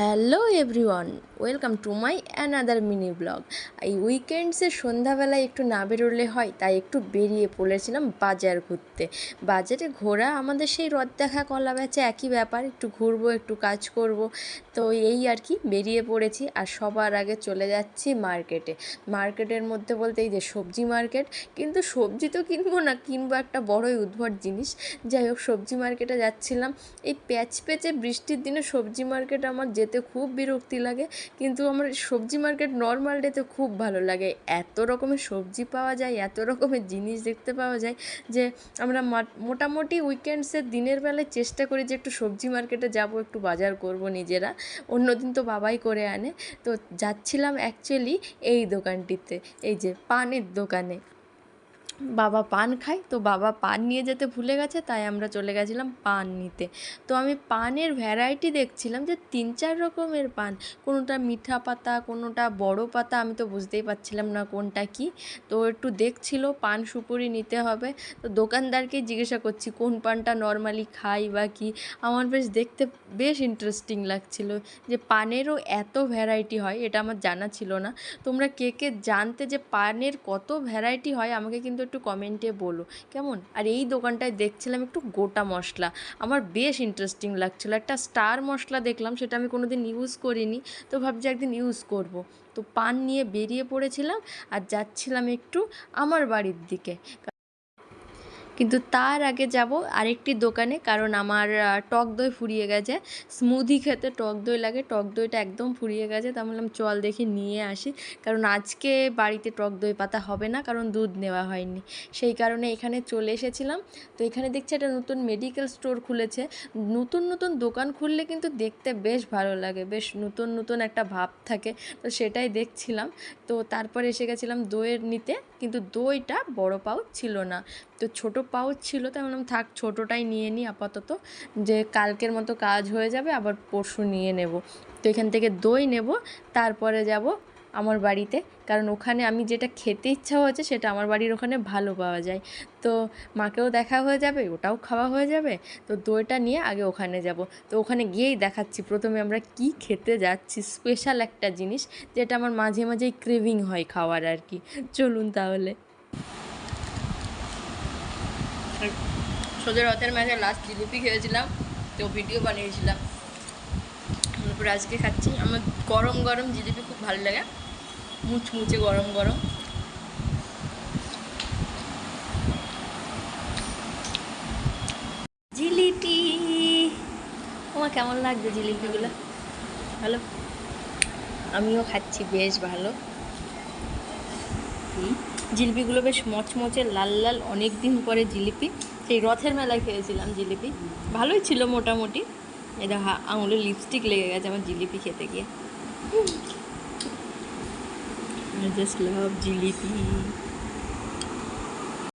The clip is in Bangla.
Hello everyone, welcome to my another mini blog. এই উইকেন্ডসে সন্ধ্যাবেলায় একটু না বেরোলে হয়, তাই একটু বেরিয়ে পড়েছিলাম বাজার ঘুরতে। বাজারে ঘোরা আমাদের সেই রথ দেখা কলা বেচা একই ব্যাপার, একটু ঘুরবো, একটু কাজ করব। তো এই আর কি, বেরিয়ে পড়েছি আর সবার আগে চলে যাচ্ছি মার্কেটে। মার্কেটের মধ্যে বলতে এই যে সবজি মার্কেট, কিন্তু সবজি তো কিনবো না, কিনবো একটা বড়ই উদ্ভট জিনিস। যাই হোক, সবজি মার্কেটে যাচ্ছিলাম। এই প্যাচ প্যাচে বৃষ্টির দিনে সবজি মার্কেট আমার যেতে খুব বিরক্তি লাগে, কিন্তু আমার সবজি মার্কেট নর্মাল ডেতে খুব ভালো লাগে। এত রকমের সবজি পাওয়া যায়, এত রকমের জিনিস দেখতে পাওয়া যায় যে আমরা মোটামুটি উইকেন্ডসের দিনের বেলায় চেষ্টা করি যে একটু সবজি মার্কেটে যাব, একটু বাজার করব নিজেরা। অন্য দিন তো বাবাই করে আনে। তো যাচ্ছিলাম অ্যাকচুয়ালি এই দোকানটিতে, এই যে পানের দোকানে। বাবা পান খায়। তো বাবা পান নিয়ে যেতে ভুলে গেছে, তাই আমরা চলে গেছিলাম পান নিতে। তো আমি পানের ভ্যারাইটি দেখছিলাম যে তিন চার রকমের পান। কোনোটা মিঠা পাতা, কোনোটা বড় পাতা, আমি তো বুঝতেই পারছিলাম না কোনটা কি। তো একটু দেখছিল, পান সুপুরি নিতে হবে। তো দোকানদারকেই জিজ্ঞাসা করছি, কোন পানটা নর্মালি খাই বা কি? আমার বেশ দেখতে বেশ ইন্টারেস্টিং লাগছিল যে পানেরও এত ভ্যারাইটি হয়, এটা আমার জানা ছিল না। তোমরা কে কে জানতে যে পানের কত ভ্যারাইটি হয়, আমাকে কিন্তু একটু কমেন্টে বলো। কেমন? আর এই দোকানটায় দেখছিলাম একটু গোটা মশলা। আমার বেশ ইন্টারেস্টিং লাগছিল। একটা স্টার মশলা দেখলাম, সেটা আমি কোনো দিন ইউজ করিনি। তো ভাবছি একদিন ইউজ করব। তো পান নিয়ে বেরিয়ে পড়েছিলাম আর যাচ্ছিলাম একটু আমার বাড়ির দিকে। কিন্তু তার আগে যাব আরেকটি দোকানে, কারণ আমার টক দই ফুরিয়ে গেছে। স্মুদি খেতে টক দই লাগে, টক দইটা একদম ফুরিয়ে গেছে। তা বললাম, চল দেখি, নিয়ে আসি। কারণ আজকে বাড়িতে টক দই পাতা হবে না, কারণ দুধ নেওয়া হয়নি। সেই কারণে এখানে চলে এসেছিলাম। তো এখানে দেখছি একটা নতুন মেডিকেল স্টোর খুলেছে। নতুন নতুন দোকান খুললে কিন্তু দেখতে বেশ ভালো লাগে, বেশ নতুন নতুন একটা ভাব থাকে। তো সেটাই দেখছিলাম। তো তারপর এসে গেছিলাম দইয়ের নিতে, কিন্তু দইটা বড় পাউচ ছিল না। তো ছোটো পাউচ ছিল তাই বললাম থাক, ছোটোটাই নিয়ে নিই আপাতত। যে কালকের মতো কাজ হয়ে যাবে, আবার পরশু নিয়ে নেব। তো এখান থেকে দই নেব, তারপরে যাব আমার বাড়িতে। কারণ ওখানে আমি যেটা খেতে ইচ্ছা হয়েছে, সেটা আমার বাড়ির ওখানে ভালো পাওয়া যায়। তো মাকেও দেখা হয়ে যাবে, ওটাও খাওয়া হয়ে যাবে। তো দইটা নিয়ে আগে ওখানে যাব। তো ওখানে গিয়েই দেখাচ্ছি, প্রথমে আমরা কি খেতে যাচ্ছি স্পেশাল একটা জিনিস, যেটা আমার মাঝে মাঝেই ক্রেভিং হয় খাওয়ার আর কি। চলুন তাহলে। সোজা রথের মাঝে লাস্ট জিলিপি খেয়েছিলাম, তো ভিডিও বানিয়েছিলাম। তারপরে আজকে খাচ্ছি। আমার গরম গরম জিলিপি খুব ভালো লাগে। মুচমুচে গরম গরম। জিলিপি, তোমার কেমন লাগছে জিলিপিগুলো? ভালো? আমিও খাচ্ছি, বেশ ভালো। জিলিপিগুলো বেশ মচমচে, লাল লাল অনেক দিন পরে জিলিপি। সেই রথের মেলায় খেয়েছিলাম জিলিপি। ভালোই ছিল মোটামুটি। এটা আঙুলে লিপস্টিক লেগে গেছে আমার জিলিপি খেতে গিয়ে। Just love jalebi.